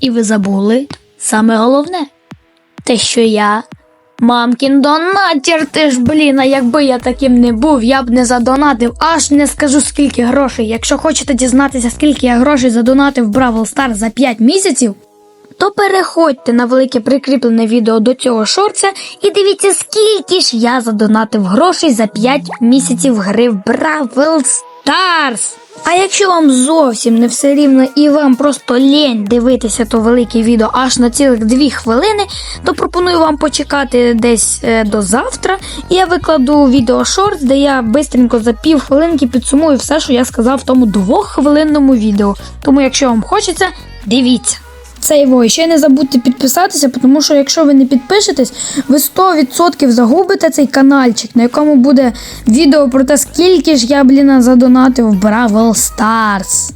І ви забули саме головне. Те, що я мамкін донатір, ти ж блін, а якби я таким не був, я б не задонатив, аж не скажу скільки грошей. Якщо хочете дізнатися, скільки я грошей задонатив в Бравл Стар за 5 місяців, то переходьте на велике прикріплене відео до цього шорця і дивіться, скільки ж я задонатив грошей за 5 місяців гри в Бравл Старс. А якщо вам зовсім не все рівно і вам просто лень дивитися то велике відео аж на цілих 2 хвилини, то пропоную вам почекати десь е, до завтра. І я викладу відео шорт, де я бистренько за пів хвилинки підсумую все, що я сказав в тому двоххвилинному відео. Тому, якщо вам хочеться, дивіться. Це його. І ще не забудьте підписатися, тому що якщо ви не підпишетесь, ви 100% загубите цей каналчик, на якому буде відео про те, скільки ж я, блін, задонатив в Бравл Старс.